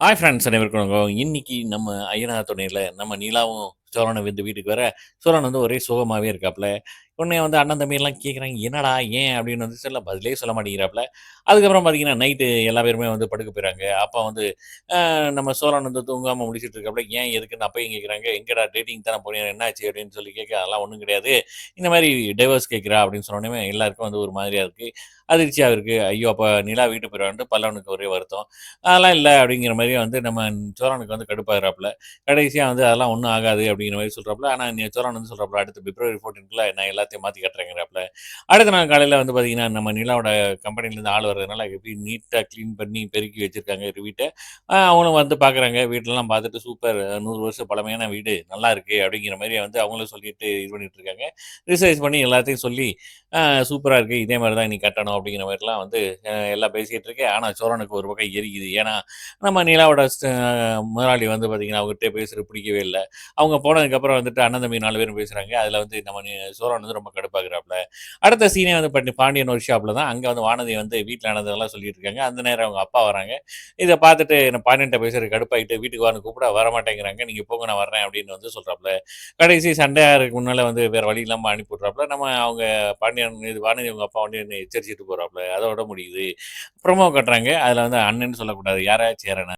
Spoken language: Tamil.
ஹாய் ஃப்ரெண்ட்ஸ் அனைவருக்கும் இன்னைக்கு நம்ம ஐயனா துணையில நம்ம நீலாவும் சோழனை வந்து வீட்டுக்கு வர, சோழன் வந்து ஒரே சோகமாவே இருக்காப்புல. உடனே வந்து அண்ணன் தம்பியெல்லாம் கேட்குறாங்க, "என்னடா? ஏன்?" அப்படின்னு வந்து சொல்ல பதிலே சொல்ல மாட்டேங்கிறாப்புல. அதுக்கப்புறம் பார்த்தீங்கன்னா, நைட்டு எல்லா பேருமே வந்து படுக்க போயிறாங்க. அப்போ வந்து நம்ம சோழன் வந்து தூங்காமல் முடிச்சுட்டு இருக்காப்புல. "ஏன்? எதுக்குன்னு?" அப்பையும் கேட்குறாங்க. "எங்கடா டேட்டிங் தானே போனீங்க, என்னாச்சு?" அப்படின்னு சொல்லி கேட்க, "அதெல்லாம் ஒன்றும் கிடையாது. இந்த மாதிரி டைவர்ஸ் கேட்குறா அப்படின்னு சொன்னோனமே எல்லாருக்கும் வந்து ஒரு மாதிரியாக இருக்குது அதிர்ச்சியாக இருக்குது ஐயோ! அப்போ நிலா வீட்டு போயிருவான்ட்டு பல்லவனுக்கு ஒரே வருத்தம். அதெல்லாம் இல்லை அப்படிங்கிற மாதிரி வந்து நம்ம சோழனுக்கு வந்து கடுப்பாகிறாப்புல கடைசியாக வந்து அதெல்லாம் ஒன்றும் ஆகாது அப்படிங்கிற மாதிரி சொல்கிறாப்புல ஆனால் சோழன் வந்து சொல்கிறாப்புல அடுத்து பிப்ரவரி 14க்குள்ள நான் எல்லாத்தையும் மாற்றி காட்டுறேங்கிறாப்புல. அடுத்த நாள் காலையில வந்து பார்த்தீங்கன்னா, நம்ம நிலாவோட கம்பெனிலேருந்து ஆள் வர்றதுனால எப்படி நீட்டாக கிளீன் பண்ணி பெருக்கி வச்சிருக்காங்க வீட்டை அவங்களும் வந்து பார்க்குறாங்க. வீட்லலாம் பார்த்துட்டு சூப்பர் நூறு வருஷம் பழமையான வீடு. நல்லா இருக்கு அப்படிங்கிற மாதிரி வந்து அவங்களும் சொல்லிட்டு இது பண்ணிட்டு இருக்காங்க. ரிசர்ச் பண்ணி எல்லாத்தையும் சொல்லி, சூப்பராக இருக்குது இருக்கு. இதே மாதிரி தான் நீ கட்டணும்." அப்படிங்கிற மாதிரிலாம் வந்து எல்லாம் பேசிகிட்டு இருக்கேன் ஆனால் சோரனுக்கு ஒரு பக்கம் எரிக்குது ஏன்னா, நம்ம நிலாவோட முதலாளி வந்து பார்த்தீங்கன்னா, அவங்ககிட்ட பேசுகிற பிடிக்கவே இல்லை அவங்க போனதுக்கப்புறம் வந்துட்டு அண்ணன், தம்பி நாலு பேரும் பேசுகிறாங்க அதில் வந்து நம்ம சோரன் வந்து வந்து ரொம்ப கடுப்பாகிறாப்புல அடுத்த சீனே வந்து பண்ணி பாண்டியன் ஒர்க் ஷாப்ல தான். அங்கே வந்து வானதி வந்து வீட்டில் நடந்ததெல்லாம் சொல்லிட்டு இருக்காங்க. அந்த நேரம் அவங்க அப்பா வராங்க. இதை பார்த்துட்டு என்ன பாண்டியன்ட்ட பேசுகிற கடுப்பாயிட்டு வீட்டுக்கு வான்னு கூப்பிட வரமாட்டேங்கிறாங்க. "நீங்க போங்க நான் வரேன் அப்படின்னு வந்து சொல்றாப்புல. கடைசி சண்டையாக முன்னால் வந்து வேற வழி இல்லாமல் அனுப்பிவிட்றாப்புல நம்ம அவங்க பாண்டியன் இது வானதி அவங்க அப்பா வந்து எச்சரிச்சுட்டு போறாப்புல. அதோட முடியுது. ப்ரோமோ கட்டுறாங்க அதில் வந்து அண்ணன்னு சொல்லக்கூடாது. யாராச்சும் சேரன.